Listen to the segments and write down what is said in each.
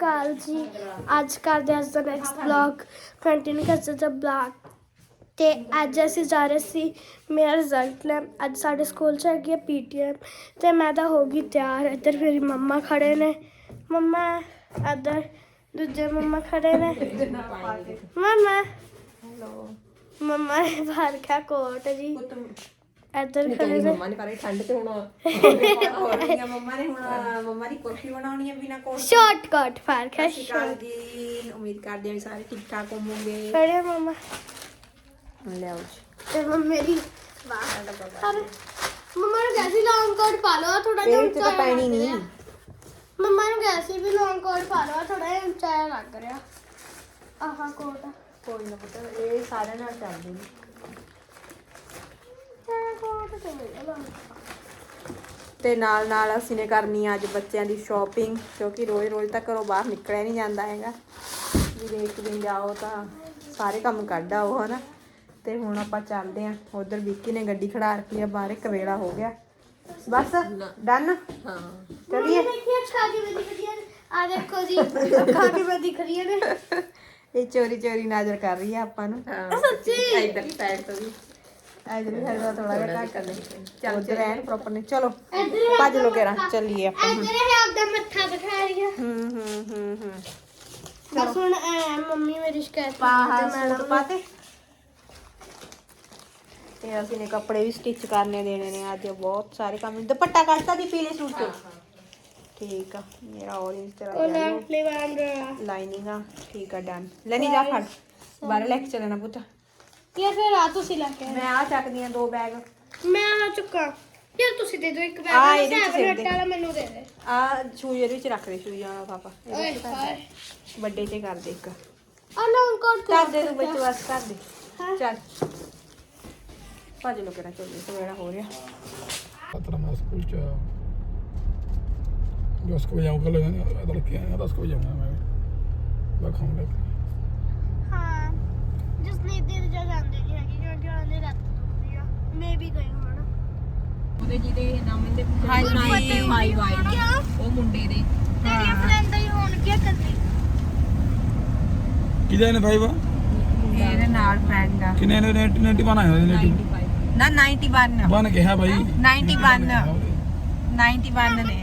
ਅਕਾਲ ਜੀ। ਅੱਜ ਕਰਦੇ ਹਾਂ ਅੱਜ ਦਾ ਨੈਕਸਟ ਬਲੌਗ ਕੰਟੀਨਿਊ ਕਰਦੇ ਹਾਂ ਬਲੌਗ ਤੇ ਅੱਜ ਅਸੀਂ ਜਾ ਰਹੇ ਸੀ ਮੇਰਾ ਰਿਜ਼ਲਟ ਲੈਣ। ਅੱਜ ਸਾਡੇ ਸਕੂਲ ਚ ਹੈਗੀ ਹੈ ਪੀਟੀਐਮ ਤੇ ਮੈਂ ਤਾਂ ਹੋ ਗਈ ਤਿਆਰ। ਇੱਧਰ ਮੇਰੀ ਮੰਮਾ ਖੜੇ ਨੇ। ਮੰਮਾ, ਇੱਧਰ ਦੂਜੇ ਮੰਮਾ ਖੜੇ ਨੇ। ਮੰਮਾ। ਮੰਮਾ ਨੇ ਬਾਹਰ ਕਿਆ ਕੋਟ ਜੀ। ਇੱਧਰ ਖੜੇ ਨੇ। ਮੰਮਾ ਨੇ ਕਰੇ ਠੰਡ ਤੇ ਹੁਣ। ਹੋ ਮੰਮਾ ਨੇ ਹੁਣ ਮੰਮਾ ਦੀ ਕੋਠੀ ਬਣਾਉਣੀ ਆ ਬਿਨਾ ਕੋਟ ਸ਼ਾਰਟ ਕੋਟ ਫਾਰ ਖਾ ਸ਼ਿਕਾਰ ਜੀ ਉਮੀਦ ਕਰਦੇ ਹਾਂ ਸਾਰੇ ਠੀਕ ਠਾਕ ਹੋਵੋਗੇ। ਖੜੇ ਮੰਮਾ। ਲਿਆਓ ਜੀ। ਤੇ ਮੰਮਾ ਮੇਰੀ ਵਾਹ। ਮੰਮਾ ਨੂੰ ਕੈਸੀ ਲੌਂਗ ਕੋਟ ਪਾ ਲਓ ਥੋੜਾ ਜਿਹਾ ਇਹ ਚ ਤਾਂ ਉੱਚਾ ਪੈਣੀ ਨਹੀਂ। ਮੰਮਾ ਨੂੰ ਕੈਸੀ ਵੀ ਲੌਂਗ ਕੋਟ ਪਾ ਲਓ ਥੋੜਾ ਜਿਹਾ ਉੱਚਾ ਲੱਗ ਰਿਹਾ। ਆਹਾ ਕੋਟ ਕੋਈ ਨਾ ਪੁੱਤ ਇਹ ਸਾਰਿਆਂ ਨਾਲ ਚੱਲਦੇ ਨੇ। ਤੇ ਨਾਲ ਨਾਲ ਅਸੀਂ ਨੇ ਕਰਨੀ ਆ ਅੱਜ ਬੱਚਿਆਂ ਦੀ ਸ਼ਾਪਿੰਗ ਕਿਉਂਕਿ ਰੋਜ਼-ਰੋਜ਼ ਤਾਂ ਘਰੋਂ ਬਾਹਰ ਨਿਕਲਿਆ ਨਹੀਂ ਜਾਂਦਾ ਹੈਗਾ। ਵੀ ਇੱਕ ਦਿਨ ਜਾਓ ਤਾਂ ਸਾਰੇ ਕੰਮ ਕੱਢ ਆਓ ਹਨਾ। ਤੇ ਹੁਣ ਆਪਾਂ ਚੱਲਦੇ ਆਂ। ਉਧਰ ਵਿੱਕੀ ਨੇ ਗੱਡੀ ਖੜਾ ਰੱਖੀ ਆ ਬਾਹਰ ਇੱਕ ਵੇਲਾ ਹੋ ਗਿਆ। ਬਸ ਡਨ? ਹਾਂ ਚਲਿਏ। ਦੇਖੀਏ ਅੱਖਾਂ ਆ ਦੇਖੋ ਜੀ ਅੱਖਾਂ ਨੇ। ਇਹ ਚੋਰੀ ਚੋਰੀ ਨਜ਼ਰ ਕਰ ਰਹੀ ਆ ਆਪਾਂ ਨੂੰ। ਸੱਚੀ। ਇਧਰ ਹੀ ਸਾਈਡ ਤੋਂ ਵੀ। ਇਧਰ ਹੀ ਸਾਈਡ ਤੋਂ ਥੋੜਾ ਜਿਹਾ ਘੱਟ ਨੇ ਚੱਲ ਉਧਰ ਐਨ ਪ੍ਰੋਪਰ ਨੇ ਚਲੋ ਇੱਧਰ ਭੱਜ ਲੋ ਕੇਰਾ ਚੱਲੀਏ ਆਪਾਂ ਇੱਧਰ ਇਹ ਆਪਦਾ ਮੱਥਾ ਦਿਖਾ ਰਹੀ ਹੈ ਹੂੰ ਹੂੰ ਹੂੰ ਹੂੰ ਬਸ ਹੁਣ ਐ ਮੰਮੀ ਮੇਰੀ ਸ਼ਿਕਾਇਤ ਪਾਹਾ ਕਰਦੀ ਤੇ ਸੂਟ ਪਾਤੇ ਤੇ ਅਸੀਂ ਨੇ ਕੱਪੜੇ ਵੀ ਸਟਿਚ ਕਰਨੇ ਦੇਣੇ ਨੇ ਅੱਜ ਬਹੁਤ ਸਾਰੇ ਕੰਮ ਦੁਪੱਟਾ ਕੱਟਤਾ ਦੀ ਪੀਲੇ ਸੂਟ ਤੋਂ ਠੀਕ ਆ ਮੇਰਾ orange ਤੇਰਾ ਉਹ yellow ਲੈਂਪਲੀ ਵਾਂਡ ਲਾਈਨਿੰਗ ਆ ਠੀਕ ਆ ਡਨ ਲੈਣੀ ਜਾ ਫੜ ਬਾਹਰ ਲੈ ਕੇ ਚੱਲਣਾ ਪੁੱਤ ਯਾਰ ਫਿਰ ਆ ਤੁਸੀਂ ਲੈ ਕੇ ਆਏ। ਮੈਂ ਆ ਚੱਕਦੀ ਆ ਦੋ ਬੈਗ ਮੈਂ ਆ ਚੁੱਕਾ ਯਾਰ ਤੁਸੀਂ ਦੇ ਦਿਓ ਇੱਕ ਆ, ਬੈਗ ਇਹਦੇ ਚ ਸੈਵਨ ਸਿਰ ਹੱਟ ਦੇ। ਵਾਲਾ ਮੈਨੂੰ ਦੇ ਦੇ ਆ ਸ਼ੂਜ਼ ਇਹਦੇ ਵਿੱਚ ਰੱਖ ਦੇ ਸ਼ੂਜ਼ ਆ ਪਾਪਾ ਇਹਦੇ ਓਏ ਵਿੱਚ ਕਰ ਹਾਏ ਦੇ। ਵੱਡੇ ਤੇ ਕਰ ਦੇ ਇੱਕ ਆ ਲੌਂਗ ਕੋਟ ਕਰ ਦੇ ਤੂੰ ਵਿੱਚ ਬਸ ਕਰ ਦੇ ਹਾਂ। ਚੱਲ ਭੱਜ ਲੋ ਕਿਹੜਾ ਚੱਲੀ ਸਵੇਰਾ ਹੋ ਰਿਹਾ खतरा मैं स्कूल च दस को बजे कल लड़के आए दस को बजे आऊँगा मैं मैं खाऊंगा ਹਾਂ ਜਸਨੀਤ ਦੀ ਰਜਾ ਜਾਂਦੀ ਨਹੀਂ ਹੈਗੀ ਕਿਉਂਕਿ ਉਹਨਾਂ ਦੀ ਲੱਤ ਟੁੱਟੀ ਆ। ਮੈਂ ਵੀ ਗਈ ਹੁਣ। ਉਹਦੇ ਜਿਹਦੇ ਨਾਮ ਇਹਦੇ ਹਾਈ ਨਾਈ ਹਾਈ ਵਾਈ ਉਹ ਮੁੰਡੇ ਦੇ। ਤੇਰੀਆਂ ਫਰੈਂਡਾਂ ਹੀ ਹੋਣਗੀਆਂ ਕੱਲੀ ਕਿਹਦੇ ਨੇ ਭਾਈ ਵਾ ਇਹਦੇ ਨਾਲ ਫਰੈਂਡ ਆ। ਕਿੰਨੇ ਨੇ? 91 ਆਇਆ ਹੋਇਆ 91 ਨਾ 91 ਬਣ ਗਿਆ ਭਾਈ 91 91 ਨੇ?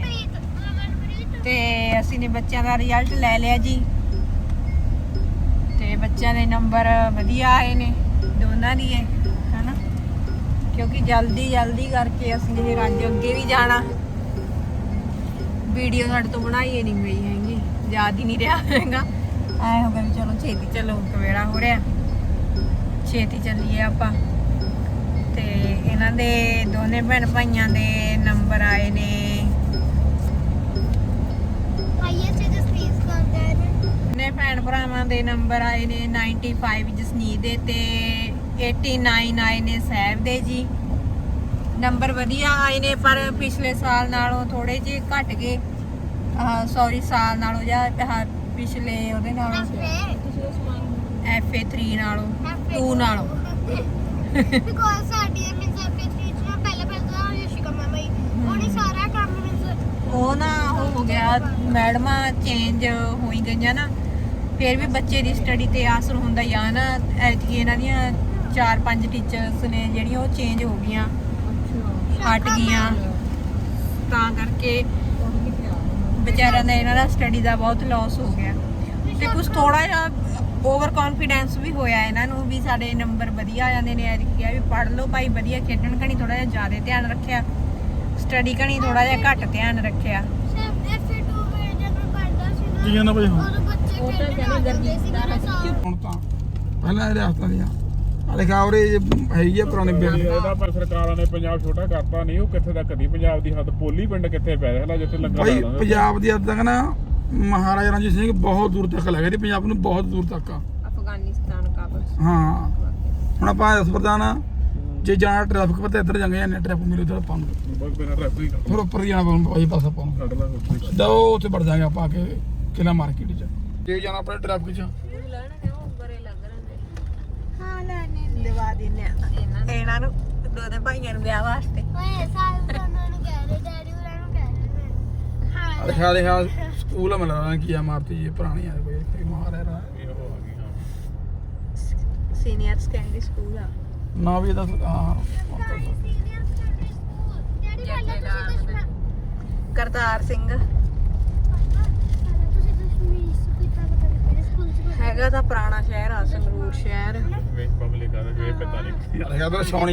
ਤੇ ਅਸੀਂ ਨੇ ਬੱਚਿਆਂ ਦਾ ਰਿਜ਼ਲਟ ਲੈ ਲਿਆ ਜੀ। ਬੱਚਿਆਂ ਦੇ ਨੰਬਰ ਵਧੀਆ ਆਏ ਨੇ, ਦੋਨਾਂ ਦੀ ਹੈ ਹਨਾ? ਕਿਉਂਕਿ ਜਲਦੀ ਜਲਦੀ ਕਰਕੇ ਅਸੀਂ ਨੇ ਅੱਜ ਅੱਗੇ ਵੀ ਜਾਣਾ। ਵੀਡੀਓ ਸਾਡੇ ਤੋਂ ਬਣਾਈ ਨਹੀਂ ਗਈ ਹੈਗੀ, ਯਾਦ ਹੀ ਨਹੀਂ ਰਿਹਾ ਹੈਗਾ। ਐ ਹੋ ਗਿਆ ਵੀ ਚਲੋ ਛੇਤੀ ਚਲੋ ਕਵੇੜਾ ਹੋ ਰਿਹਾ। ਛੇਤੀ ਚੱਲੀਏ ਆਪਾਂ। ਤੇ ਇਹਨਾਂ ਦੇ ਦੋਨੇ ਭੈਣ ਭਾਈਆਂ ਦੇ ਨੰਬਰ ਆਏ ਨੇ ਨੇ ਭੈਣ ਭਰਾਵਾਂ ਦੇ ਨੰਬਰ ਆਏ ਨੇ 95 ਜਸਨੀਤ ਦੇ ਤੇ 89 ਆਏ ਨੇ ਸਹਿਬ ਦੇ ਜੀ। ਨੰਬਰ ਵਧੀਆ ਆਏ ਨੇ ਪਰ ਪਿਛਲੇ ਸਾਲ ਨਾਲੋਂ ਥੋੜੇ ਜਿਹੇ ਘਟ ਗਏ। ਸੌਰੀ ਸਾਲ ਨਾਲੋਂ ਜਾਂ ਪਿਛਲੇ ਉਹਦੇ ਨਾਲੋਂ। FA3 ਨਾਲੋਂ 2 ਨਾਲੋਂ। ਬਿਕੋਜ਼ ਸਾਡੀ ਮਿੰਸ ਐਫਏ3 ਚ ਨਾ ਪਹਿਲਾਂ ਪਹਿਲਾਂ ਤਾਂ ਯਸ਼ਿਕਾ ਮੈਮ ਹੀ। ਉਹਨੇ ਸਾਰਾ ਕੰਮ ਮਿੰਸ ਉਹ ਨਾ ਹੋ ਗਿਆ ਮੈਡਮਾਂ ਚੇਂਜ ਹੋਈ ਗਈਆਂ ਨਾ। ਫਿਰ ਵੀ ਬੱਚੇ ਦੀ ਸਟੱਡੀ ਤੇ ਅਸਰ ਹੁੰਦਾ ਆ ਨਾ ਐਤਕੀ ਇਹਨਾਂ ਦੀਆਂ ਚਾਰ ਪੰਜ ਟੀਚਰਸ ਨੇ ਜਿਹੜੀਆਂ ਉਹ ਚੇਂਜ ਹੋ ਗਈਆਂ ਹਟ ਗਈਆਂ। ਤਾਂ ਕਰਕੇ ਵਿਚਾਰਿਆਂ ਦਾ ਇਹਨਾਂ ਦਾ ਸਟੱਡੀ ਦਾ ਬਹੁਤ ਲਾਸ ਹੋ ਗਿਆ। ਤੇ ਕੁਝ ਥੋੜਾ ਜਿਹਾ ਓਵਰ ਕੌਨਫੀਡੈਂਸ ਵੀ ਹੋਇਆ ਇਹਨਾਂ ਨੂੰ ਵੀ ਸਾਡੇ ਨੰਬਰ ਵਧੀਆ ਆ ਜਾਂਦੇ ਨੇ ਐਤਕੀ ਆ ਵੀ ਪੜ੍ਹ ਲਓ ਭਾਈ ਵਧੀਆ ਖੇਡਣ ਕਣੀ ਥੋੜਾ ਜਿਹਾ ਜ਼ਿਆਦਾ ਧਿਆਨ ਰੱਖਿਆ। ਸਟੱਡੀ ਕਣੀ ਥੋੜਾ ਜਿਹਾ ਘੱਟ ਧਿਆਨ ਰੱਖਿਆ। ਸਿਰਫ ਐਫਏ2 ਵਿੱਚ ਜਦੋਂ ਪੜਦਾ ਸੀ ਨਾ ਕੀ ਕਹਿੰਦਾ ਭਾਈ ਹੁਣ? ਉਹ ਤਾਂ ਕਹਿੰਦੇ ਹੁਣ ਤਾਂ ਪਹਿਲਾਂ ਇਹ ਰਿਆਸਤਾਂ ਦੀਆਂ। ਆ ਲਿਖਾ ਉਰੇ ਹੈਗੀ ਆ ਪੁਰਾਣੇ ਬਿਲਡਿੰਗ ਇਹਦਾ ਪਰ ਸਰਕਾਰਾਂ ਨੇ ਪੰਜਾਬ ਛੋਟਾ ਕਰਤਾ ਨਹੀਂ ਉਹ ਕਿੱਥੇ ਤੱਕ ਦੀ ਪੰਜਾਬ ਦੀ ਹੱਦ ਪੋਲੀ ਪਿੰਡ ਕਿੱਥੇ ਪੈ ਰਿਹਾ ਜਿੱਥੇ ਲੰਗਰ ਭਾਈ ਲਾਉਂਦੇ ਪੰਜਾਬ ਦੀ ਹੱਦ ਤੱਕ ਨਾ ਮਹਾਰਾਜਾ ਰਣਜੀਤ ਸਿੰਘ ਬਹੁਤ ਦੂਰ ਤੱਕ ਲੈ ਗਏ ਸੀ ਪੰਜਾਬ ਨੂੰ ਬਹੁਤ ਦੂਰ ਤੱਕ ਆ। ਅਫਗਾਨਿਸਤਾਨ ਕਾਬਲ ਹਾਂ। ਹੁਣ ਆਪਾਂ ਹਸਪਤਾਲ ਜੇ ਜਾਣਾ ਟ੍ਰੈਫਿਕ ਪਤਾ ਇੱਧਰ ਜਾਂਗੇ ਜਾਂ ਟ੍ਰੈਫਿਕ ਮਿਲੇ ਉਧਰ ਆਪਾਂ ਨੂੰ। ਬਸ ਬਿਨਾਂ ਟ੍ਰੈਫਿਕ ਫਿਰ ਉੱਪਰ ਦੀ ਜਾਣਾ ਪਊਗਾ ਭਾਈ ਪਾਸ ਆਪਾਂ ਨੂੰ। ਕੱਢ ਉਹ ਉੱਥੇ ਵੜ ਜਾਗੇ ਆਪਾਂ ਆ ਕੇ ਕਿਲਾ ਮਾਰਕੀਟ 'ਚ। ਜੇ ਜਾਣਾ ਆਪਣੇ ਟ੍ਰੈਫਿਕ 'ਚ? ਹਾਂ ਲੈਣੇ ਦਿਵਾ ਦਿੰਨੇ ਆ। ਇਹਨਾਂ ਨੂੰ। ਦੋਨੇ ਭਾਈਆਂ ਨੂੰ ਵਿਆਹ ਵਾਸਤੇ। ਓਏ ਸਾਲ ਤੋਂ ਉਹਨਾਂ ਨੂੰ ਕਹਿ ਰਹੇ ਡੈਡੀ ਉਹਨਾਂ ਨੂੰ ਕਹਿ ਰਹੇ ਹਾਂ ਦਿਖਾ ਦਿਖਾ ਸਕੂਲ ਮਿਲ ਰਹਾ ਕੀ ਆ ਮਾਰਤੀ ਜੀ ਪੁਰਾਣੀ ਆ ਕੋਈ ਕੋਈ ਮਾਰ ਹੈ ਰਾ ਇਹ ਹਾਂ ਸੀਨੀਅਰ ਸੈਕੰਡਰੀ ਸਕੂਲ ਆ। ਨਾ ਵੀ ਇਹਦਾ ਹਾਂ ਕਰਤਾਰ ਸਿੰਘ। ਹੈਗਾ ਤਾਂ ਪੁਰਾਣਾ ਸ਼ਹਿਰ ਆ ਸੰਗਰੂਰ ਸ਼ਹਿਰ। ਵੇਖ ਪਬਲਿਕ ਆ ਵੇ ਪਤਾ ਨਹੀਂ। ਯਾਰ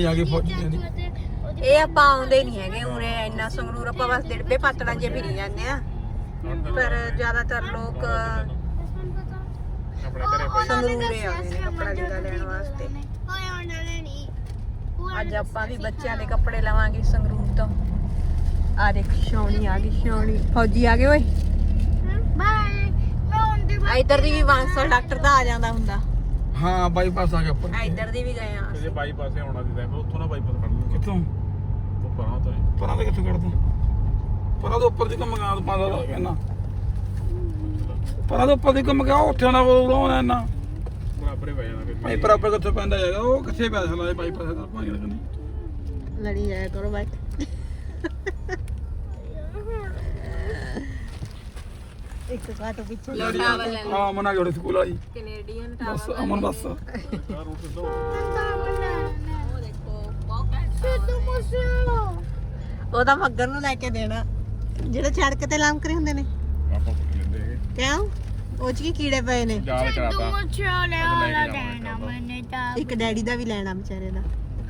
ਆ ਗਈ ਦੀ ਇਹ ਆਪਾਂ ਆਉਂਦੇ ਨਹੀਂ ਹੈਗੇ ਉਰੇ ਇੰਨਾ ਸੰਗਰੂਰ ਆਪਾਂ ਬਸ ਦਿੜਬੇ ਪਾਤਣਾ ਜੇ ਫਿਰੀ ਜਾਂਦੇ ਆ। ਪਰ ਜ਼ਿਆਦਾਤਰ ਲੋਕ ਆਪਣੇ ਘਰੇ ਪਈ ਸੰਗਰੂਰੇ ਆਉਂਦੇ ਨੇ ਕੱਪੜਾ ਲੀੜਾ ਲੈਣ ਵਾਸਤੇ। ਅੱਜ ਆਪਾਂ ਵੀ ਬੱਚਿਆਂ ਦੇ ਕੱਪੜੇ ਲਵਾਂਗੇ ਸੰਗਰੂਰ ਤੋਂ। ਆ ਦੇਖ ਸ਼ੌਣੀ ਆ ਗਈ ਸ਼ੌਣੀ ਫੌਜੀ ਆ ਗਏ ਓਏ। ਇੱਧਰ ਦੀ ਵੀ ਬਾਂਸਲ ਡਾਕਟਰ ਦਾ ਆ ਜਾਂਦਾ ਹੁੰਦਾ। ਹਾਂ ਬਾਈਪਾਸ ਆ ਗਿਆ ਉੱਪਰ ਇੱਧਰ ਦੀ ਵੀ ਗਏ ਆ ਜੇ ਬਾਈਪਾਸੇ ਆਉਣਾ ਸੀ ਤਾਂ ਮੈਂ ਉੱਥੋਂ ਨਾ ਬਾਈਪਾਸ ਫੜ ਲੂੰਗਾ ਕਿੱਥੋਂ? ਉਹ ਪਰਾਂ ਤੋਂ ਹੀ। ਪਰਾਂ ਦੇ ਕਿੱਥੋਂ ਕੱਢਦਾ ਪਰਾਂ ਦੇ ਉੱਪਰ ਦੀ ਕੰਮ ਗਾ ਪਾਦਾ ਕਹਿੰਦਾ ਪਰਾਂ ਦੇ ਉੱਪਰ ਦੀ ਕੰਮ ਗਾ ਉੱਥੇ ਨਾ ਉੜਾਉਣਾ ਨਾ ਬਰਾਬਰੇ ਪੈ ਜਾਣਾ ਫਿਰ। ਭਾਈ ਬਰਾਬਰ ਕਿੱਥੋਂ ਪੈਂਦਾ ਹੈਗਾ? ਉਹ ਕਿੱਥੇ ਪੈਸਾ ਲਾਏ ਬਾਈਪਾਸ ਦਾ ਪਾਣੀ ਲੱਗਣੀ ਲੜੀ ਜਾਇਆ ਕਰੋ ਬਾਈ। ਇੱਕ ਕਾਟੋ ਪਿੱਛੇ ਹਾਂ ਮਨਾ ਜੋੜੇ ਸਕੂਲ ਵਾਲੀ। Canadian bus Aman bus. ਆਹ ਰੂਟ ਸਿੱਧਾ ਉਹ ਤਾਂ ਮੱਗਰ ਨੂੰ ਲੈ ਕੇ ਦੇਣਾ। ਜਿਹੜੇ ਸੜਕ ਤੇ ਲੰਮਕਰੇ ਹੁੰਦੇ ਨੇ। ਆਪਾਂ ਪੁੱਛ ਲੈਂਦੇ ਹੈਗੇ। ਕਿਉਂ? ਉਹ ਚ ਕੀ ਕੀੜੇ ਪਏ ਨੇ? ਯਾਦ ਕਰਾਤਾ ਇੱਕ ਡੈਡੀ ਦਾ ਵੀ ਲੈਣਾ ਵਿਚਾਰੇ ਦਾ।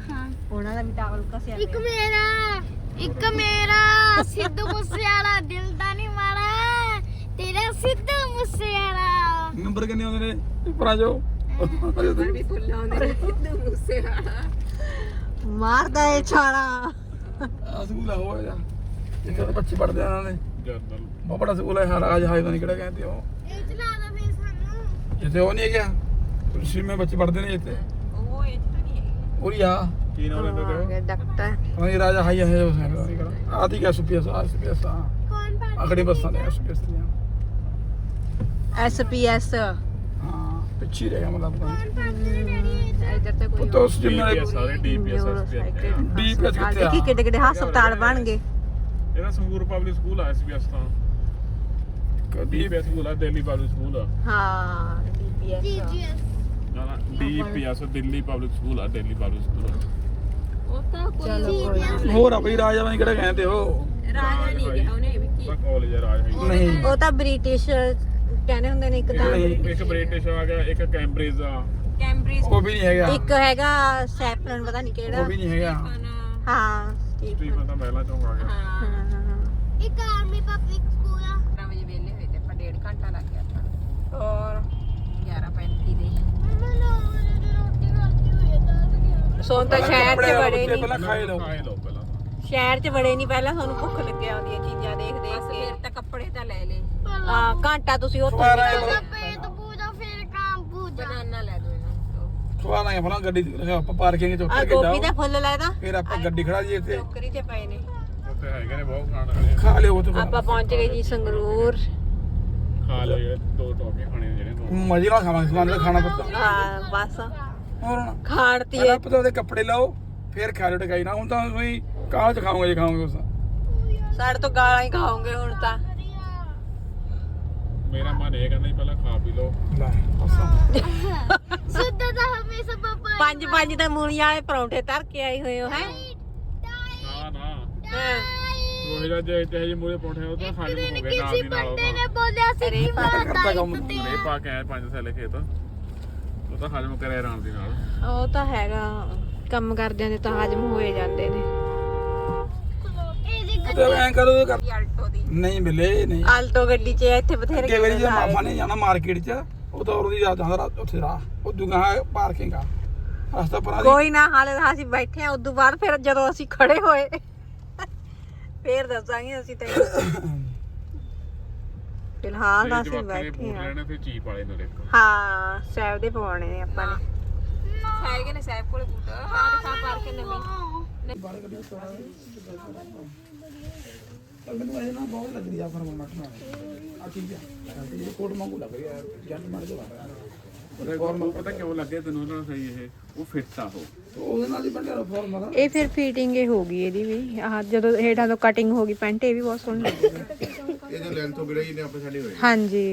ਹਾਂ। ਉਹਨਾਂ ਦਾ ਵੀ ਟਾਵਲ ਕਸਿਆ ਇੱਕ ਮੇਰਾ ਇੱਕ ਮੇਰਾ ਸਿੱਧੂ ਮੂਸੇਵਾਲਾ ਦਿਲ ਦਾ ਨਹੀਂ ਤੇਰਾ ਸਿੱਧੂ ਮੂਸੇਵਾਲਾ। ਨੰਬਰ ਕਿੰਨੇ ਆਉਂਦੇ ਨੇ? ਪਰਾਂ ਜੋ ਵੀ ਫੁੱਲਾਉਂਦੇ ਸਿੱਧੂ ਮੂਸੇ ਮਾਰਦਾ ਏ ਛਾਲਾ। ਆ ਸਕੂਲ ਆ ਹੋਇਆ ਜਿੱਥੇ ਤਾਂ ਬੱਚੇ ਪੜਦੇ ਆ ਉਹਨਾਂ ਦੇ ਜਨਰਲ ਬਹੁਤ ਬੜਾ ਸਕੂਲ ਹੈ ਰਾਜ ਹਾਈ ਨਹੀਂ ਕਿਹੜਾ ਕਹਿੰਦੇ ਉਹ। ਇਹ ਚਲਾ ਦਾ ਫੇਰ ਸਾਨੂੰ। ਜਿੱਥੇ ਉਹ ਨਹੀਂ ਗਿਆ ਪੁਲਿਸ ਮੇ ਬੱਚੇ ਪੜਦੇ ਨੇ ਜਿੱਥੇ। ਉਹ ਇਹ ਤਾਂ ਨਹੀਂ ਹੈਗੀ। ਉਰੀ ਆ। ਕੀ ਨਾਮ ਲੈਂਦੇ ਉਹ ਡਾਕਟਰ। ਉਹਨੇ ਰਾਜਾ ਹਾਈ ਹੈ ਉਸ ਨੇ ਨਹੀਂ ਕਿਹੜਾ ਆਦੀ ਕਾ ਸੁਪੀਐਸ ਆ ਸੁਪੀਐਸ ਆ ਕੌਣ ਪੜ ਅਗੜੀ ਬੱਸਾਂ ਨੇ ਸੁਪੀਐਸ ਦੀਆਂ। ਐਸਪੀਐਸ। ਹਾਂ ਪਿੱਛੇ ਰਹਿ ਗਿਆ ਮਤਲਬ ਇੱਧਰ ਤੇ ਕੋਈ ਉਹ ਤਾਂ ਉਸ ਜਿੰਨੇ DPS ਸਾਰੇ ਡੀਪੀਐਸ ਐਸਪੀਐਸ ਡੀਪੀਐਸ ਕਿੱਥੇ ਆ? ਦੇਖੀ ਕਿੱਡੇ ਕਿੱਡੇ ਹਸਪਤਾਲ ਬਣ ਗਏ। ਇਹਦਾ ਸੰਗੂਰ ਪਬਲਿਕ ਸਕੂਲ ਆ ਐਸਪੀਐਸ ਤਾਂ। ਡੀਪੀਐਸ ਸਕੂਲ ਆ ਦਿੱਲੀ ਪਬਲਿਕ ਸਕੂਲ ਆ। ਹਾਂ ਡੀਪੀਐਸ ਜੀਜੀਐਸ ਨਾ ਨਾ ਡੀਪੀਐਸ ਦਿੱਲੀ ਪਬਲਿਕ ਸਕੂਲ ਆ ਦਿੱਲੀ ਪਬਲਿਕ ਸਕੂਲ ਉਹ ਤਾਂ ਚਲੋ ਕੋਈ ਨਾ। ਹੋਰ ਆ ਬਈ ਰਾਜਾ ਨਹੀਂ ਕਿਹੜਾ ਕਹਿੰਦੇ ਉਹ ਰਾਜਾ ਨਹੀਂ ਗਿਆ ਉਹਨੇ ਵੀ ਕੀ ਕਾਲਜ ਆ ਰਾਜ ਹੈ ਨਹੀਂ। ਉਹ ਤਾਂ ਬ੍ਰਿਟਿਸ਼ ਕਹਿੰਦੇ ਹੁੰਦੇ ਨੇ ਇੱਕ ਤਾਂ ਇੱਕ ਬ੍ਰਿਟਿਸ਼ ਆ ਗਿਆ ਇੱਕ ਕੈਂਬਰਿਜ ਆ। ਕੈਂਬਰਿਜ ਉਹ ਵੀ ਨਹੀਂ ਹੈਗਾ। ਇੱਕ ਹੈਗਾ ਸੈਪਲਨ ਪਤਾ ਨਹੀਂ ਉਹ ਕਿਹੜਾ ਵੀ ਨਹੀਂ ਹੈਗਾ। ਹਾਂ ਠੀਕ ਸਟੀਫਨ ਤਾਂ ਪਹਿਲਾਂ ਚੋਂ ਆ ਗਿਆ। ਹਾਂ ਹਾਂ, ਹਾਂ ਇੱਕ ਆਰਮੀ ਪਬਲਿਕ ਸਕੂਲ ਆ। 11 ਵਜੇ ਵਿਹਲੇ ਹੋਏ ਤੇ ਆਪਾਂ ਡੇਢ ਘੰਟਾ ਲੱਗ ਗਿਆ ਆਪਾਂ ਔਰ 11:35 ਦੇ ਮੰਮਾ ਨਾ ਰੋਟੀ ਖਾਤੀ ਹੋਈ ਹੈ ਤਾਂ ਸੋਨ ਤਾਂ ਸ਼ਹਿਰ 'ਚ ਬੜੇ ਨਹੀਂ ਪਹਿਲਾਂ ਖਾਏ ਲਓ। ਖਾਏ ਲਓ ਪਹਿਲਾਂ ਸ਼ਹਿਰ 'ਚ ਬੜੇ ਨਹੀਂ ਪਹਿਲਾਂ ਸਾਨੂੰ ਭੁੱਖ ਲੱਗਿਆ ਆਉਂਦੀਆਂ ਚੀਜ਼ਾਂ ਦੇਖ ਦੇਖ ਕੇ। ਫਿਰ ਤਾਂ ਕੱਪੜੇ ਤਾਂ ਲੈ ਲੈ ਆ ਘੰਟਾ ਤੁਸੀਂ ਉੱਥੇ ਪਹਿਲਾਂ ਪੇਟ ਪੂਜਾ ਫਿਰ ਕੰਮ ਪੂਜਾ। ਬਨਾਨਾ ਲੈ ਦੋ ਇਹਨਾਂ ਨੂੰ। ਖਵਾ ਲਾਂਗੇ ਫਲਾਂ ਗੱਡੀ ਆਪਾਂ ਪਾਰਕਿੰਗ ਚ ਆ ਉੱਤਰ ਕੇ ਦਾ ਜਾਓ। ਫੁੱਲ ਲੈਦਾ ਫਿਰ ਆਪਾਂ ਗੱਡੀ ਖੜਾ ਜੀ ਇੱਥੇ ਟੋਕਰੀ ਤੇ ਪਏ ਨੇ। ਉੱਥੇ ਹੈਗੇ ਨੇ ਬਹੁਤ ਖਾਣ ਵਾਲੇ ਖਾ ਲਿਓ ਉੱਥੇ ਆਪਾਂ ਪਹੁੰਚ ਗਏ ਜੀ ਸੰਗਰੂਰ। ਖਾ ਲਓ ਜਿਹੜੇ ਦੋ ਟੋਪੀਆਂ ਖਾਣੇ ਨੇ ਜਿਹੜੇ ਦੋ। ਮਜ਼ੇ ਨਾਲ ਖਾਵਾਂਗੇ ਸਮਾਨ ਦਾ ਖਾਣਾ ਪੱਤਾ। ਹਾਂ ਬਸ। ਹੋਰ? ਹੁਣ ਖਾਣ ਤੀ ਪਹਿਲਾਂ ਪਤਾ ਉਹਦੇ ਕੱਪੜੇ ਲਾਓ ਫਿਰ ਖਾ ਲਿਓ ਟਕਾਈ ਨਾ। ਹੁਣ ਤਾਂ ਤੁਸੀਂ ਕਾਹ ਚ ਖਾਓਗੇ ਜੇ ਖਾਓਗੇ ਉਸ ਸਾਡੇ ਤੋਂ ਗਾਲਾਂ ਹੀ ਖਾਓਗੇ ਹੁਣ ਤਾਂ। ਮੇਰਾ ਮਨ ਇਹ ਕਹਿੰਦਾ ਜੀ ਪਹਿਲਾਂ ਖਾ ਪੀ ਲਓ। ਲੈ। ਸੁੱਧਾ ਤਾਂ ਹਮੇਸ਼ਾ ਪਾਪਾ ਪੰਜ ਪੰਜ ਤਾਂ ਮੂਲੀਆਂ ਵਾਲੇ ਪਰੌਂਠੇ ਧਰ ਕੇ ਆਏ ਹੋਏ ਹੋ ਹੈ? ਨਾ ਨਾ। ਉਹ ਜਿਹੜਾ ਜੇ ਤੇ ਜੇ ਮੂਰੇ ਪੌਂਠੇ ਉਹ ਤਾਂ ਖਾਣੇ ਨੂੰ ਹੋ ਗਏ ਨਾਲ ਕਿਸੇ ਦੀ ਨਾਲ ਉਹ ਬੰਦੇ ਨੇ ਬੋਲਿਆ ਸੀ ਕਿ ਕਰਦਾ ਕੰਮ ਤਾਂ ਰੇ ਪਾ ਕੇ ਆਏ ਪੰਜ ਸੈਲੇ ਖੇਤ। ਉਹ ਤਾਂ ਹਜਮ ਕਰਿਆ ਆਰਾਮ ਦੀ ਨਾਲ। ਉਹ ਤਾਂ ਹੈਗਾ ਕੰਮ ਕਰਦਿਆਂ ਦੇ ਤਾਂ ਹਾਜ਼ਮ ਹੋਏ ਜਾਂਦੇ ਨੇ। ਇਹਦੀ ਤੇ ਐਂ ਕਰੋ ਇਹ ਕਰ ਦੀ। ਨਹੀਂ ਮਿਲੇ ਨਹੀਂ। ਆਲਟੋ ਗੱਡੀ 'ਚ ਇੱਥੇ ਬਥੇਰੇ ਕਿ ਵਾਰੀ ਜੇ। ਮਾਮਾ ਨੇ ਜਾਣਾ ਮਾਰਕੀਟ ਚ ਉਹ ਤਾਂ ਉਹਦੀ ਜਾ ਜਾਂਦਾ ਰਾ- ਉੱਥੇ ਰਾਹ ਉਹ ਦੁਗਾ ਪਾਰਕਿੰਗ ਆ। ਰਸਤਾ ਪਰਾਂ ਦੀ। ਕੋਈ ਨਾ ਹਾਲੇ ਤਾਂ ਅਸੀਂ ਬੈਠੇ ਆ ਉਦੋਂ ਬਾਅਦ ਫਿਰ ਜਦੋਂ ਅਸੀਂ ਖੜੇ ਹੋਏ ਫੇਰ ਦੱਸਾਂਗੇ ਅਸੀਂ ਤੈਨੂੰ। ਫਿਲਹਾਲ ਤਾਂ ਅਸੀਂ ਬੈਠੇ ਆ। ਲੈਣੇ ਫਿਰ ਚੀਪ ਵਾਲੇ ਨਾਲ ਇੱਕ ਹਾਂ ਸੈਬ ਦੇ ਪਵਾਉਣੇ ਨੇ ਆਪਾਂ ਨੇ। ਹੈਗੇ ਨੇ ਸਾਹਿਬ ਕੋਲੇ ਬੂਟ। ਆਹ ਦਿਖਾ ਪਾਰ ਕੇ ਨਵੇਂ ਪਰ ਮੈਨੂੰ ਇਹ ਨਾ ਬਹੁਤ ਲੱਗ ਰਹੀ ਆ ਫਰਮਾਨਾ ਟਣਾ ਆ ਚੀਜ਼ ਆ? ਇਹ ਕੋਟ ਮੰਗੂ ਲੱਗ ਰਹੀ ਆ ਜੱਟ ਮਾਰ ਕੇ ਉਹ ਪਤਾ ਕਿਉਂ ਲੱਗੇ ਤੈਨੂੰ? ਉਹਨਾਂ ਨੂੰ ਸਹੀ ਇਹ ਉਹ ਫਿੱਟ ਆ ਉਹ। ਉਹਦੇ ਨਾਲ ਹੀ ਬੰਦਿਆ ਫਾਰਮਾ ਦਾ। ਇਹ ਫਿਰ ਫਿਟਿੰਗ ਹੀ ਹੋ ਗਈ ਇਹਦੀ ਵੀ। ਆਹ ਜਦੋਂ ਹੇਠਾਂ ਤੋਂ ਕਟਿੰਗ ਹੋ ਗਈ ਪੈਂਟ ਇਹ ਵੀ ਬਹੁਤ ਸੋਹਣੀ ਲੱਗੀ। ਇਹਦੇ ਲੈਂਥ ਤੋਂ ਗੜਾਈ ਨੇ ਆਪਣੇ ਸਾਡੇ ਹੋਏ ਹਾਂਜੀ।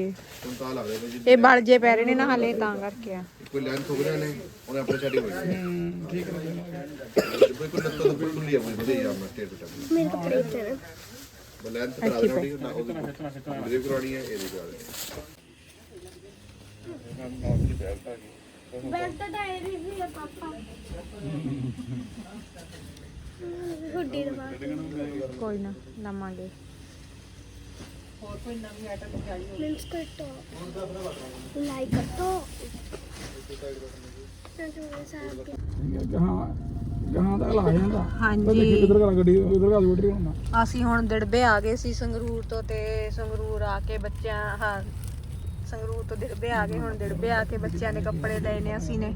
ਹੁਣ ਤਾਂ ਲੱਗ ਰਿਹਾ ਜੀ ਇਹ ਬਲ ਜੇ ਪੈ ਰਹੇ ਨੇ ਨਾ ਹਲੇ ਤਾਂ ਕਰਕੇ ਆ। ਕੋਈ ਲੈਂਥ ਹੋ ਗਿਆ ਨੇ ਉਹਨੇ ਆਪਣੇ ਸਾਡੇ ਹੋਏ ਹੂੰ ਠੀਕ ਹੈ। ਬਿਲਕੁਲ ਲੱਤਾਂ ਤੋਂ ਬਿਲਕੁਲ ਹੀ ਆਪਣੀ ਵਧੀਆ ਆ ਸਟੇਟ ਬਿਟਾ ਮੇਰੇ ਕੱਪੜੇ ਇੱਥੇ ਨੇ। ਲੈਂਥ ਕਰਾ ਦੇ ਥੋੜੀ ਨਾ ਉਹਦੀ ਮੇਰੇ ਕਰਾਉਣੀ ਹੈ ਇਹਦੀ ਕਰਾ ਦੇ ਬੈਲਟ ਤਾਂ ਡਾਇਰੀ ਵੀ ਹੈ ਪਾਪਾ। ਹੁੱਡੀ ਦਵਾ ਕੋਈ ਨਾ ਲਵਾਂਗੇ। ਮਿੰਸ ਕੱਟੋ ਲਾਈਕ ਕੱਟੋ ਤੇ ਜੋ। ਸਾਹਿਬ ਕੇ ਗਾਂ ਗਾਂ ਦਾ ਲਾ ਜਾਂਦਾ। ਹਾਂਜੀ। ਇਧਰ ਕਰ ਗੱਡੀ ਇਧਰ ਕਰ ਬੈਟਰੀ ਹੋਣਾ। ਅਸੀਂ ਹੁਣ ਦਿੜਬੇ ਆ ਗਏ ਸੀ ਸੰਗਰੂਰ ਤੋਂ ਤੇ ਸੰਗਰੂਰ ਆ ਕੇ ਬੱਚਿਆਂ ਹਾਂ ਸੰਗਰੂਰ ਤੋਂ ਦਿੜਬੇ ਆ ਗਏ ਹੁਣ ਦਿੜਬੇ ਆ ਕੇ ਬੱਚਿਆਂ ਦੇ ਕੱਪੜੇ ਲਏ ਨੇ ਅਸੀਂ ਨੇ।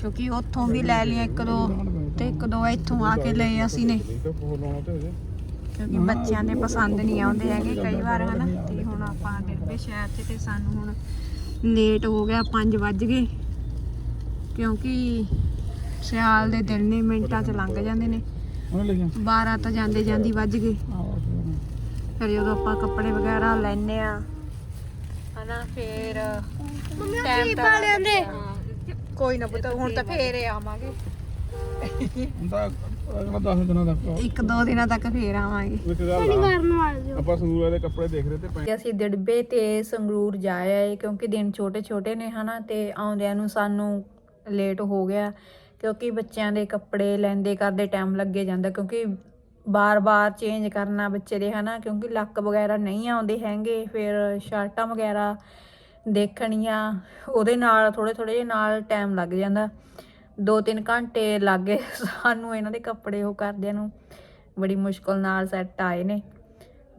ਕਿਉਂਕਿ ਉੱਥੋਂ ਵੀ ਲੈ ਲਿਆ ਇੱਕ ਦੋ ਤੇ ਇੱਕ ਦੋ ਇੱਥੋਂ ਆ ਕੇ ਲਏ ਅਸੀਂ ਨੇ। ਤਾਂ ਬਹੁਤ ਲਾਉਣਾ ਤੇ ਹੋਵੇ ਕਿਉਂਕਿ ਬੱਚਿਆਂ ਦੇ ਪਸੰਦ ਨਹੀਂ ਆਉਂਦੇ ਹੈਗੇ ਕਈ ਵਾਰ ਹਨਾ? ਤੇ ਹੁਣ ਆਪਾਂ ਦਿੜਬੇ ਸ਼ਹਿਰ 'ਚ ਤੇ ਸਾਨੂੰ ਹੁਣ ਲੇਟ ਹੋ ਗਿਆ 5 ਵੱਜ ਗਏ। ਕਿਉਂਕਿ ਸਿਆਲ ਦੇ ਦਿਨ ਨੇ ਮਿੰਟਾਂ 'ਚ ਲੰਘ ਜਾਂਦੇ ਨੇ। ਉਹਨੇ ਲਿਖਿਆ? 12 ਤਾਂ ਜਾਂਦੇ ਜਾਂਦੀ ਵੱਜ ਗਏ ਫਿਰ ਜਦੋਂ ਆਪਾਂ ਕੱਪੜੇ ਵਗੈਰਾ ਲੈਨੇ ਆ ਹਨਾ ਫਿਰ ਮੰਮੀ ਟਾਈਮ ਕੀ ਤਾਂ ਪਾ ਲੈਂਦੇ ਕੋਈ ਨਾ ਪੁੱਤ ਹੁਣ ਤਾਂ ਫੇਰ ਆਵਾਂਗੇ। ਅਗਲਾ 10 ਦਿਨਾਂ ਤੱਕ ਇੱਕ ਦੋ ਦਿਨਾਂ ਤੱਕ ਫੇਰ ਆਵਾਂਗੇ। ਘਰ ਨੂੰ ਆ ਜਾਓ। ਆਪਾਂ ਸੰਗੂਰ ਦੇ ਕੱਪੜੇ ਦੇਖ ਰਹੇ ਤੇ ਪੈ- ਅਸੀਂ ਦਿੜਬੇ ਤੇ ਸੰਗਰੂਰ ਜਾਇਆ ਏ ਕਿਉਂਕਿ ਦਿਨ ਛੋਟੇ ਛੋਟੇ ਨੇ ਹਨਾ ਤੇ ਆਉਂਦਿਆਂ ਨੂੰ ਸਾਨੂੰ ਲੇਟ ਹੋ ਗਿਆ। ਕਿਉਂਕਿ ਬੱਚਿਆਂ ਦੇ ਕੱਪੜੇ ਲੈਂਦੇ ਕਰਦੇ ਟਾਈਮ ਲੱਗੇ ਜਾਂਦਾ, ਕਿਉਂਕਿ ਬਾਰ-ਬਾਰ ਚੇਂਜ ਕਰਨਾ ਬੱਚੇ ਦੇ, ਹਨਾ? ਕਿਉਂਕਿ ਲੱਕ ਵਗੈਰਾ ਨਹੀਂ ਆਉਂਦੇ ਹੈਗੇ, ਫਿਰ ਸ਼ਰਟਾਂ ਵਗੈਰਾ ਦੇਖਣੀਆਂ, ਉਹਦੇ ਨਾਲ ਥੋੜੇ ਥੋੜੇ ਜਿਹੇ ਨਾਲ ਟਾਈਮ ਲੱਗ ਜਾਂਦਾ। 2-3 ਘੰਟੇ ਲੱਗੇ ਸਾਨੂੰ ਇਹਨਾਂ ਦੇ ਕੱਪੜੇ ਉਹ ਕਰਦਿਆਂ ਨੂੰ, ਬੜੀ ਮੁਸ਼ਕਲ ਨਾਲ ਸੈੱਟ ਆਏ ਨੇ।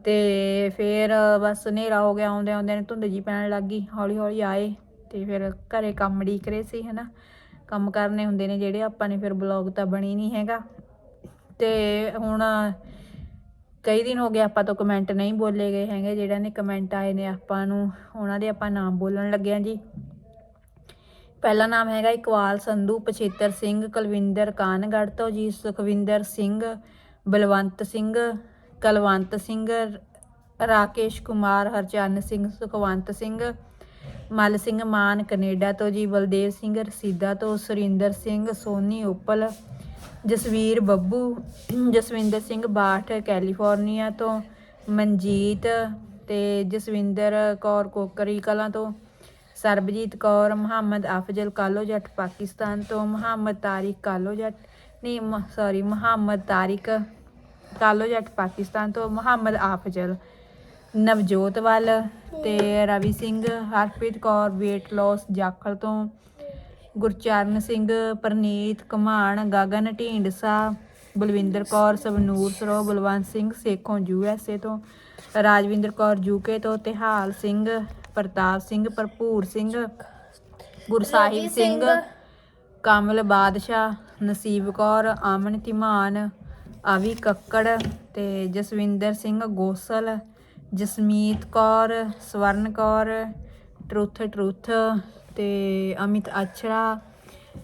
ਤੇ ਫਿਰ ਬਸ ਹਨੇਰਾ ਹੋ ਗਿਆ ਆਉਂਦੇ ਆਉਂਦੇ ਨੇ ਧੁੰਦ ਜੀ ਪੈਣ ਲੱਗ ਗਈ ਹੌਲੀ ਹੌਲੀ ਆਏ ਤੇ ਫਿਰ ਘਰੇ ਕੰਮ ਢੀਕ ਰਹੇ ਸੀ, ਹਨਾ? ਕੰਮ ਕਰਨੇ ਹੁੰਦੇ ਨੇ ਜਿਹੜੇ ਆਪਾਂ ਨੇ ਫਿਰ ਬਲੌਗ ਤਾਂ ਬਣੀ ਨਹੀਂ ਹੈਗਾ। ਤੇ ਹੁਣ ਕਈ ਦਿਨ ਹੋ ਗਏ ਆਪਾਂ ਤੋਂ ਕਮੈਂਟ ਨਹੀਂ ਬੋਲੇ ਗਏ ਹੈਗੇ, ਜਿਹੜਾ ਨੇ ਕਮੈਂਟ ਆਏ ਨੇ ਆਪਾਂ ਨੂੰ, ਉਹਨਾਂ ਦੇ ਆਪਾਂ ਨਾਮ ਬੋਲਣ ਲੱਗੇ ਹਾਂ ਜੀ। ਪਹਿਲਾ ਨਾਮ ਹੈਗਾ ਇਕਵਾਲ ਸੰਧੂ, ਪਛੇਤਰ ਸਿੰਘ, ਕੁਲਵਿੰਦਰ ਕਾਨਗੜ੍ਹ ਤੋਂ ਜੀ, ਸੁਖਵਿੰਦਰ ਸਿੰਘ, ਬਲਵੰਤ ਸਿੰਘ, ਕਲਵੰਤ ਸਿੰਘ, ਰਾਕੇਸ਼ ਕੁਮਾਰ, ਹਰਚਰਨ ਸਿੰਘ, ਸੁਖਵੰਤ ਸਿੰਘ ਮਲ ਸਿੰਘ ਮਾਨ, ਕੈਨੇਡਾ ਤੋਂ ਜੀ ਬਲਦੇਵ ਸਿੰਘ, ਰਸੀਦਾ ਤੋਂ ਸੁਰਿੰਦਰ ਸਿੰਘ, ਸੋਨੀ ਉਪਲ, ਜਸਵੀਰ ਬੱਬੂ, ਜਸਵਿੰਦਰ ਸਿੰਘ ਬਾਠ, ਕੈਲੀਫੋਰਨੀਆ ਤੋਂ ਮਨਜੀਤ ਤੇ ਜਸਵਿੰਦਰ ਕੌਰ ਕੋਕਰੀ ਕਲਾਂ ਤੋਂ ਸਰਬਜੀਤ ਕੌਰ, ਮੁਹੰਮਦ ਅਫਜ਼ਲ ਕਾਲੋ ਜੱਟ, ਪਾਕਿਸਤਾਨ ਤੋਂ ਮੁਹੰਮਦ ਤਾਰਿਕ ਕਾਲੋ ਜੱਟ ਨਹੀਂ ਸੌਰੀ ਮੁਹੰਮਦ ਤਾਰਿਕ ਕਾਲੋ ਜੱਟ, ਪਾਕਿਸਤਾਨ ਤੋਂ ਮੁਹੰਮਦ ਆਫਜ਼ਲ ਨਵਜੋਤ ਵੱਲ ਤੇ ਰਵੀ ਸਿੰਘ ਹਰਪ੍ਰੀਤ ਕੌਰ weight loss ਜਾਖਲ ਤੋਂ ਗੁਰਚਰਨ ਸਿੰਘ ਪ੍ਰਨੀਤ ਕਮਾਨ ਗਗਨ ਢੀਂਡਸਾ ਬਲਵਿੰਦਰ ਕੌਰ ਸਵਨੂਰ ਸਰੋ ਬਲਵੰਤ ਸਿੰਘ ਸੇਖੋਂ ਯੂਐਸਏ ਤੋਂ ਰਾਜਵਿੰਦਰ ਕੌਰ ਯੂਕੇ ਤੋਂ ਤਿਹਾਲ ਸਿੰਘ ਪ੍ਰਤਾਪ ਸਿੰਘ ਭਰਪੂਰ ਸਿੰਘ ਗੁਰਸਾਹਿਬ ਸਿੰਘ। ਕਮਲ ਬਾਦਸ਼ਾਹ ਨਸੀਬ ਕੌਰ ਅਮਨ ਧੀਮਾਨ ਆਵੀ ਕੱਕੜ ਤੇ ਜਸਵਿੰਦਰ ਸਿੰਘ ਗੋਸਲ ਜਸਮੀਤ ਕੌਰ ਸਵਰਨ ਕੌਰ ਟਰੁੱਥ ਟਰੁੱਥ ਤੇ ਅਮਿਤ ਅਛਰਾ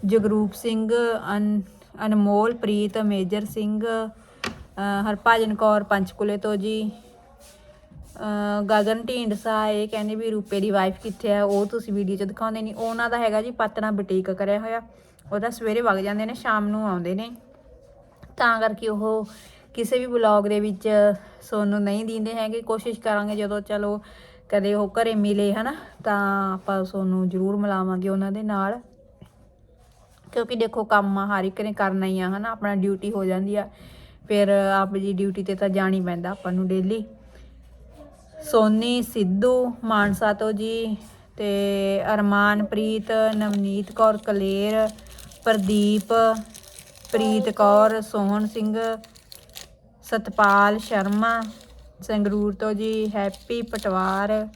ਜਗਰੂਪ ਸਿੰਘ ਅਨ- ਅਨਮੋਲ ਪ੍ਰੀਤ ਮੇਜਰ ਸਿੰਘ ਅ, ਕੌਰ ਪੰਚਕੁਲੇ ਤੋਂ ਜੀ ਗਗਨ ਢੀਂਡਸਾ ਇਹ ਕਹਿੰਦੇ ਵੀ ਰੂਪੇ ਦੀ ਵਾਈਫ ਕਿੱਥੇ ਆ ਉਹ ਤੁਸੀਂ ਵੀਡੀਓ 'ਚ ਦਿਖਾਉਂਦੇ ਨਹੀਂ। ਉਹਨਾਂ ਦਾ ਹੈਗਾ ਜੀ ਪਤਨਾ ਬੁਟੀਕ ਕਰਿਆ ਹੋਇਆ ਉਹਦਾ ਸਵੇਰੇ ਵਗ ਜਾਂਦੇ ਨੇ ਸ਼ਾਮ ਨੂੰ ਆਉਂਦੇ ਨੇ। ਤਾਂ ਕਰਕੇ ਉਹ ਕਿਸੇ ਵੀ ਵਲੌਗ ਦੇ ਵਿੱਚ ਸੋਨੂੰ ਨਹੀਂ ਦਿੰਦੇ ਹੈਗੇ। ਕੋਸ਼ਿਸ਼ ਕਰਾਂਗੇ ਜਦੋਂ ਚਲੋ ਕਦੇ ਉਹ ਘਰੇ ਮਿਲੇ, ਹਨਾ, ਤਾਂ ਆਪਾਂ ਸੋਨੂੰ ਜ਼ਰੂਰ ਮਿਲਾਵਾਂਗੇ ਉਹਨਾਂ ਦੇ ਨਾਲ। ਕਿਉਂਕਿ ਦੇਖੋ, ਕੰਮ ਹਰ ਇੱਕ ਨੇ ਕਰਨਾ ਹੀ ਆ, ਹਨਾ, ਆਪਣਾ ਡਿਊਟੀ ਹੋ ਜਾਂਦੀ ਆ। ਫਿਰ ਆਪ ਜੀ ਡਿਊਟੀ ਤੇ ਤਾਂ ਜਾਣੀ ਪੈਂਦਾ ਆਪਾਂ ਨੂੰ ਡੇਲੀ ਸੋਨੀ, ਸਿੱਧੂ, ਮਾਨਸਾ ਤੋਂ ਜੀ ਤੇ ਅਰਮਾਨਪ੍ਰੀਤ, ਨਵਨੀਤ ਕੌਰ, ਕਲੇਰ, ਪ੍ਰਦੀਪ, ਪ੍ਰੀਤ ਕੌਰ, ਸੋਹਣ ਸਿੰਘ ਸਤਪਾਲ ਸ਼ਰਮਾ, ਸੰਗਰੂਰ ਤੋਂ ਜੀ ਹੈਪੀ ਪਟਵਾਰ,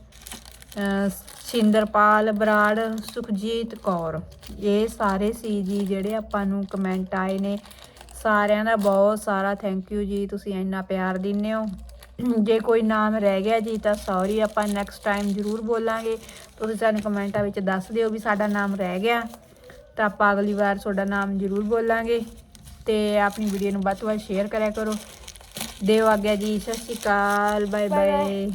ਅਹ ਸ਼ਿੰਦਰਪਾਲ ਬਰਾੜ, ਸੁਖਜੀਤ ਕੌਰ। ਇਹ ਸਾਰੇ ਸੀ ਜੀ ਜਿਹੜੇ ਆਪਾਂ ਨੂੰ ਕਮੈਂਟ ਆਏ ਨੇ। ਸਾਰਿਆਂ ਦਾ ਬਹੁਤ ਸਾਰਾ ਥੈਂਕ ਯੂ ਜੀ, ਤੁਸੀਂ ਇੰਨਾ ਪਿਆਰ ਦਿੰਦੇ ਹੋ। ਜੇ ਕੋਈ ਨਾਮ ਰਹਿ ਗਿਆ ਜੀ ਤਾਂ ਸੌਰੀ ਆਪਾਂ ਨੈਕਸਟ ਟਾਈਮ ਜ਼ਰੂਰ ਬੋਲਾਂਗੇ। ਤੁਸੀਂ ਸਾਨੂੰ ਕਮੈਂਟਾਂ ਵਿੱਚ ਦੱਸ ਦਿਓ ਵੀ ਸਾਡਾ ਨਾਮ ਰਹਿ ਗਿਆ। ਤਾਂ ਆਪਾਂ ਅਗਲੀ ਵਾਰ ਤੁਹਾਡਾ ਨਾਮ ਜ਼ਰੂਰ ਬੋਲਾਂਗੇ। ਤੇ ਆਪਣੀ ਵੀਡੀਓ ਨੂੰ ਵੱਧ ਤੋਂ ਵੱਧ ਸ਼ੇਅਰ ਕਰਿਆ ਕਰੋ। ਦਿਓ ਆ ਗਿਆ ਜੀ ਸਤਿ ਸ਼੍ਰੀ ਅਕਾਲ ਬਾਏ ਬਾਏ।